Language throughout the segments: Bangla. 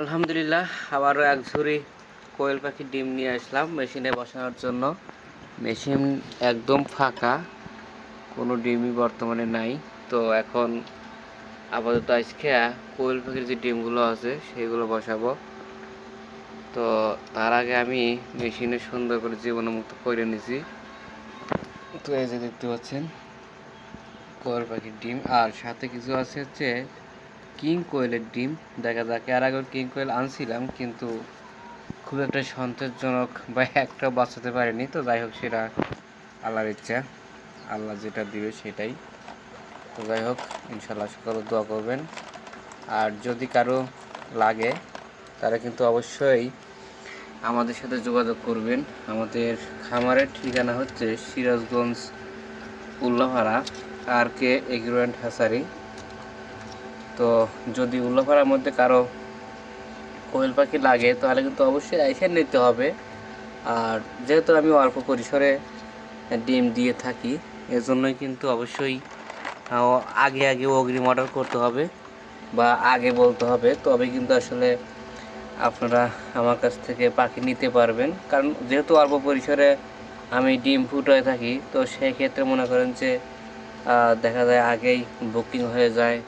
আলহামদুলিল্লাহ, আবারও এক ঝুড়ি কোয়েল পাখির ডিম নিয়ে আসলাম মেশিনে বসানোর জন্য। মেশিন একদম ফাঁকা, কোনো ডিমই বর্তমানে নাই। তো এখন আপাতত আজকে কোয়েল পাখির যে ডিমগুলো আছে, সেগুলো বসাবো। তো তার আগে আমি মেশিনে সুন্দর করে জীবাণুমুক্ত করে নিছি। তো এই যে দেখতে পাচ্ছেন, কোয়েল পাখির ডিম। আর সাথে কিছু আছে হচ্ছে কিং কোয়েলের ডিম। দেখা যাক, এর আগে কিং কোয়েল আনছিলাম, কিন্তু খুব একটা সন্তোষজনক বা একটা বাঁচাতে পারিনি। তো যাই হোক, সেটা আল্লাহর ইচ্ছা। আল্লাহ যেটা দিবে সেটাই। তো যাই হোক ইনশাল্লাহ সকলে দোয়া করবেন। আর যদি কারও লাগে, তারা কিন্তু অবশ্যই আমাদের সাথে যোগাযোগ করবেন। আমাদের খামারের ঠিকানা হচ্ছে সিরাজগঞ্জ, উল্লাপাড়া, আর কে এগ্রোয়েন্ট হ্যাসারি তো যদি উল্লাপাড়ার মধ্যে কারও কোয়েল পাখি লাগে, তাহলে কিন্তু অবশ্যই এসে নিতে হবে। আর যেহেতু আমি অল্প পরিসরে ডিম দিয়ে থাকি, এজন্যই কিন্তু অবশ্যই আগে আগে অগ্রিম অর্ডার করতে হবে বা আগে বলতে হবে। তবে কিন্তু আসলে আপনারা আমার কাছ থেকে পাখি নিতে পারবেন। কারণ যেহেতু অল্প পরিসরে আমি ডিম ফুটায় থাকি, তো সেই ক্ষেত্রে মনে করেন যে দেখা যায় আগেই বুকিং হয়ে যায়।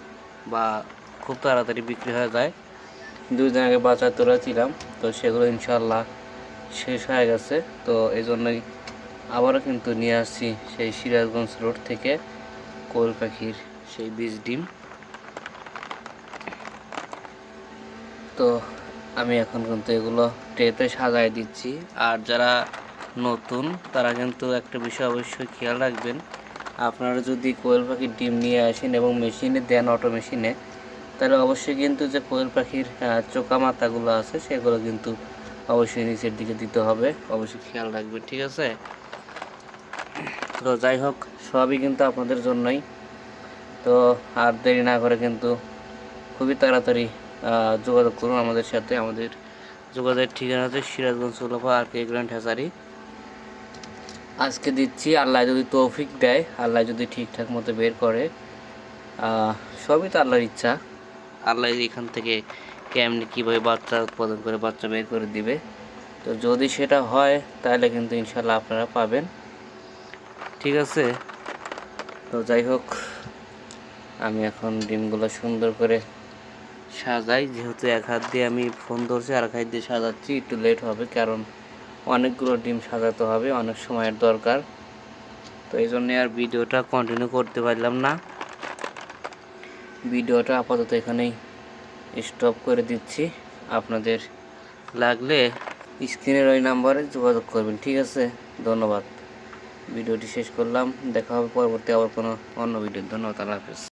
বা খুব তাড়াতাড়ি বিক্রি হয়ে যায়। দুই দিন আগে বাজার তুলেছিলাম তো সেগুলো ইনশাল্লাহ শেষ হয়ে গেছে। তো এই জন্যই আবারও কিন্তু নিয়ে আসছি সেই সিরাজগঞ্জ রোড থেকে কোল পাখির সেই বীজ ডিম। তো আমি এখন কিন্তু এগুলো ট্রেতে সাজায় দিচ্ছি। আর যারা নতুন, তারা কিন্তু একটা বিষয় অবশ্যই খেয়াল রাখবেন আপনারা যদি কোয়েল পাখির ডিম নিয়ে আসেন এবং মেশিনে দেন অটো মেশিনে তাহলে অবশ্যই কিন্তু যে কোয়েল পাখির চোকা মাথাগুলো আছে, সেগুলো কিন্তু অবশ্যই নিচের দিকে দিতে হবে। অবশ্যই খেয়াল রাখবেন, ঠিক আছে? তো যাই হোক, সবই কিন্তু আপনাদের জন্যই। তো আর দেরি না করে কিন্তু খুবই তাড়াতাড়ি যোগাযোগ করুন আমাদের সাথে। আমাদের যোগাযোগের ঠিকানা হচ্ছে Sirajganj Solafa R K grand hatchery. আজকে দিচ্ছি, আল্লাহ যদি তৌফিক দেয়, আল্লাহ যদি ঠিকঠাক মতো বের করে সবই তো আল্লাহর ইচ্ছা। আল্লাহ এখান থেকে কেমনি কীভাবে বাচ্চা উৎপাদন করে, বাচ্চা বের করে দিবে। তো যদি সেটা হয়, তাহলে কিন্তু ইনশাল্লাহ আপনারা পাবেন। ঠিক আছে? তো যাই হোক, আমি এখন ডিমগুলো সুন্দর করে সাজাই। যেহেতু এক হাত দিয়ে আমি ফোন ধরছি আর এক হাত দিয়ে সাজাচ্ছি, একটু লেট হবে, কারণ অনেকগুলো ডিম সাজাতে হবে, অনেক সময়ের দরকার। তো এই জন্যে আর ভিডিওটা কন্টিনিউ করতে পারলাম না। ভিডিওটা আপাতত এখানেই স্টপ করে দিচ্ছি। আপনাদের লাগলে স্ক্রিনের ওই নাম্বারে যোগাযোগ করবেন, ঠিক আছে? ধন্যবাদ। ভিডিওটি শেষ করলাম, দেখা হবে পরবর্তী আবার কোনো অন্য ভিডিও ধন্যবাদ, আল্লাহ হাফেজ।